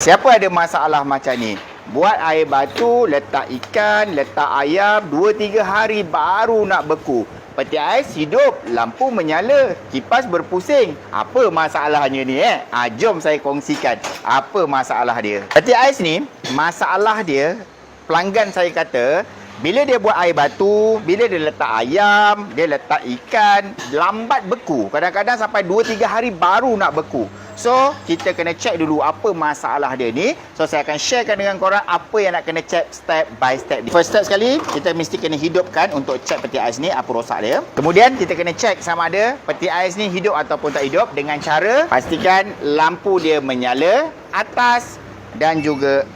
Siapa ada masalah macam ni? Buat air batu, letak ikan, letak ayam, 2-3 hari baru nak beku. Peti ais hidup, lampu menyala, kipas berpusing. Apa masalahnya ni eh? Ha, jom saya kongsikan apa masalah dia. Peti ais ni, masalah dia, pelanggan saya kata, bila dia buat air batu, bila dia letak ayam, dia letak ikan, lambat beku. Kadang-kadang sampai 2-3 hari baru nak beku. So, kita kena check dulu apa masalah dia ni. So, saya akan sharekan dengan korang apa yang nak kena check step by step. First step sekali, kita mesti kena hidupkan untuk check peti ais ni apa rosak dia. Kemudian, kita kena check sama ada peti ais ni hidup ataupun tak hidup dengan cara pastikan lampu dia menyala atas dan juga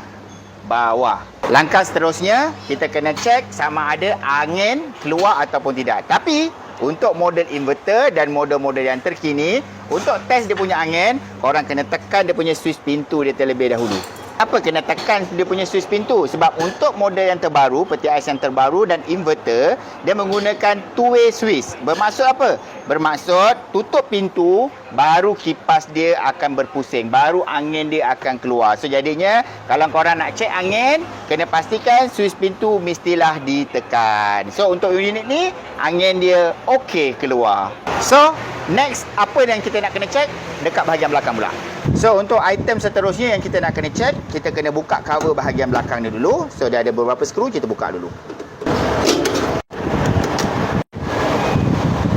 bawah. Langkah seterusnya, kita kena check sama ada angin keluar ataupun tidak. Tapi, untuk model inverter dan model-model yang terkini, untuk test dia punya angin, korang kena tekan dia punya switch pintu dia terlebih dahulu. Apa kena tekan dia punya switch pintu? Sebab untuk model yang terbaru, peti ais yang terbaru dan inverter, dia menggunakan two-way switch. Bermaksud apa? Bermaksud tutup pintu, baru kipas dia akan berpusing. Baru angin dia akan keluar. So jadinya, kalau korang nak cek angin, kena pastikan switch pintu mestilah ditekan. So untuk unit ni, angin dia okey keluar. So, next apa yang kita nak kena cek? Dekat bahagian belakang pula. So untuk item seterusnya yang kita nak kena check, kita kena buka cover bahagian belakang ni dulu. So dia ada beberapa skru, kita buka dulu.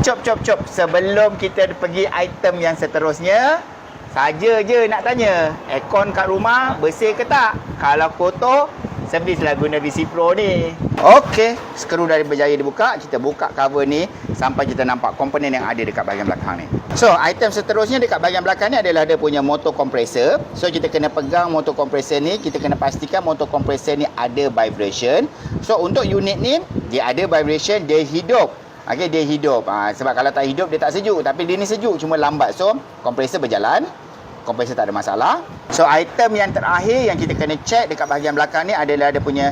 Cop cop cop. Sebelum kita pergi item yang seterusnya, saja je nak tanya, aircon kat rumah bersih ke tak? Kalau kotor, servislah guna VC Pro ni. Okey, skru dari berjaya dibuka. Kita buka cover ni sampai kita nampak komponen yang ada dekat bahagian belakang ni. So, item seterusnya dekat bahagian belakang ni adalah dia punya motor compressor. So, kita kena pegang motor compressor ni. Kita kena pastikan motor compressor ni ada vibration. So, untuk unit ni, dia ada vibration, dia hidup. Okey, dia hidup. Ha, sebab kalau tak hidup, dia tak sejuk. Tapi dia ni sejuk, cuma lambat. So, kompresor berjalan. Kompresor tak ada masalah. So, item yang terakhir yang kita kena check dekat bahagian belakang ni adalah dia punya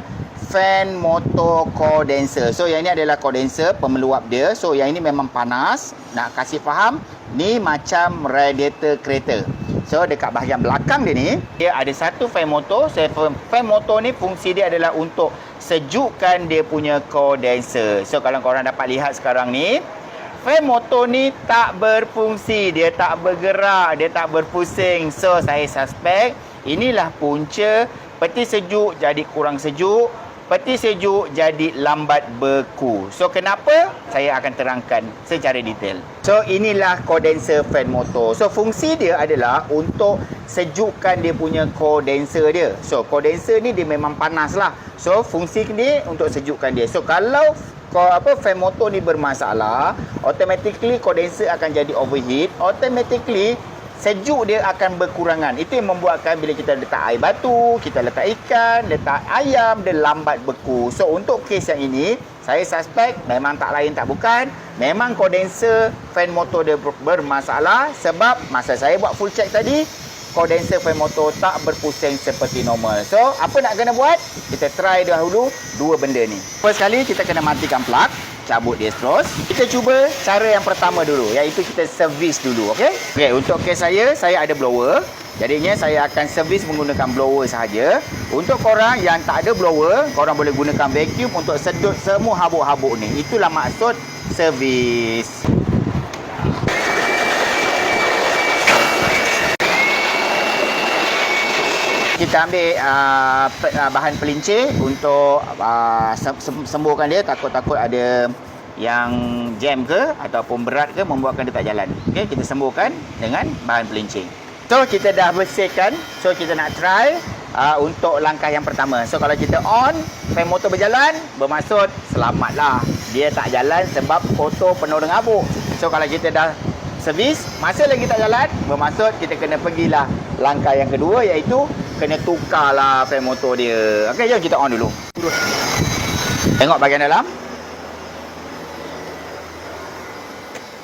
fan motor condenser. So, yang ini adalah condenser, pemeluap dia. So, yang ini memang panas. Nak kasih faham, ni macam radiator kereta. So, dekat bahagian belakang dia ni, dia ada satu fan motor. So, fan motor ni fungsi dia adalah untuk sejukkan dia punya condenser. So kalau korang dapat lihat sekarang ni, fan motor ni tak berfungsi, dia tak bergerak, dia tak berpusing. So saya suspek inilah punca peti sejuk jadi kurang sejuk, peti sejuk jadi lambat beku. So kenapa? Saya akan terangkan secara detail. So inilah condenser fan motor. So fungsi dia adalah untuk sejukkan dia punya condenser dia. So condenser ni dia memang panas lah. So fungsi ni untuk sejukkan dia. So kalau apa fan motor ni bermasalah, automatically condenser akan jadi overheat, automatically sejuk dia akan berkurangan. Itu yang membuatkan bila kita letak air batu, kita letak ikan, letak ayam, dia lambat beku. So untuk kes yang ini, saya suspek memang tak lain tak bukan, memang kondenser fan motor dia bermasalah sebab masa saya buat full check tadi, kondenser fan motor tak berpusing seperti normal. So, apa nak kena buat? Kita try dahulu dua benda ni. First kali kita kena matikan plug cabut dia terus. Kita cuba cara yang pertama dulu iaitu kita servis dulu, okey? Okey, untuk kes saya, saya ada blower. Jadinya saya akan servis menggunakan blower sahaja. Untuk korang yang tak ada blower, korang boleh gunakan vacuum untuk sedut semua habuk-habuk ni. Itulah maksud servis. Kita ambil uh, bahan pelincir untuk uh, sembuhkan dia takut-takut ada yang jam ke ataupun berat ke membuatkan dia tak jalan. Okey, kita sembuhkan dengan bahan pelincir. So kita dah bersihkan. So kita nak try uh, untuk langkah yang pertama. So kalau kita on, fan motor berjalan, bermaksud selamatlah. Dia tak jalan sebab kotor penuh dengan abu. So kalau kita dah servis, masa lagi tak jalan, bermaksud kita kena pergilah langkah yang kedua iaitu kena tukarlah fan motor dia. Okey, jom kita on dulu. Tengok bahagian dalam.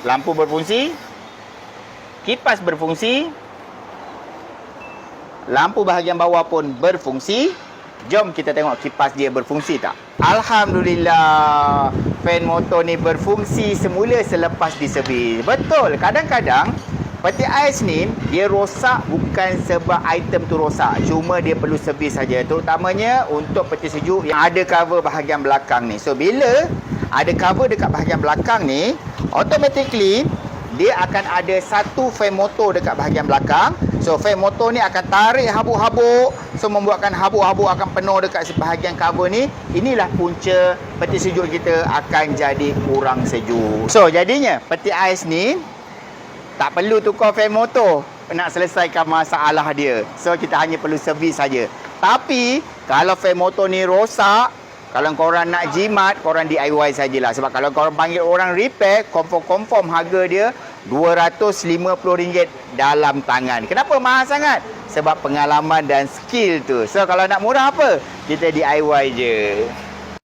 Lampu berfungsi. Kipas berfungsi. Lampu bahagian bawah pun berfungsi. Jom kita tengok kipas dia berfungsi tak. Alhamdulillah. Fan motor ni berfungsi semula selepas diservis. Betul. Kadang-kadang peti ais ni dia rosak bukan sebab item tu rosak. Cuma dia perlu servis saja. Terutamanya untuk peti sejuk yang ada cover bahagian belakang ni. So bila ada cover dekat bahagian belakang ni, automatically dia akan ada satu fan motor dekat bahagian belakang. So fan motor ni akan tarik habuk-habuk. So membuatkan habuk-habuk akan penuh dekat sebahagian cover ni. Inilah punca peti sejuk kita akan jadi kurang sejuk. So jadinya peti ais ni tak perlu tukar fan motor nak selesaikan masalah dia. So kita hanya perlu servis saja. Tapi kalau fan motor ni rosak, kalau korang nak jimat, korang DIY sajalah. Sebab kalau korang panggil orang repair, confirm-confirm harga dia RM250 dalam tangan. Kenapa mahal sangat? Sebab pengalaman dan skill tu. So kalau nak murah apa? Kita DIY je.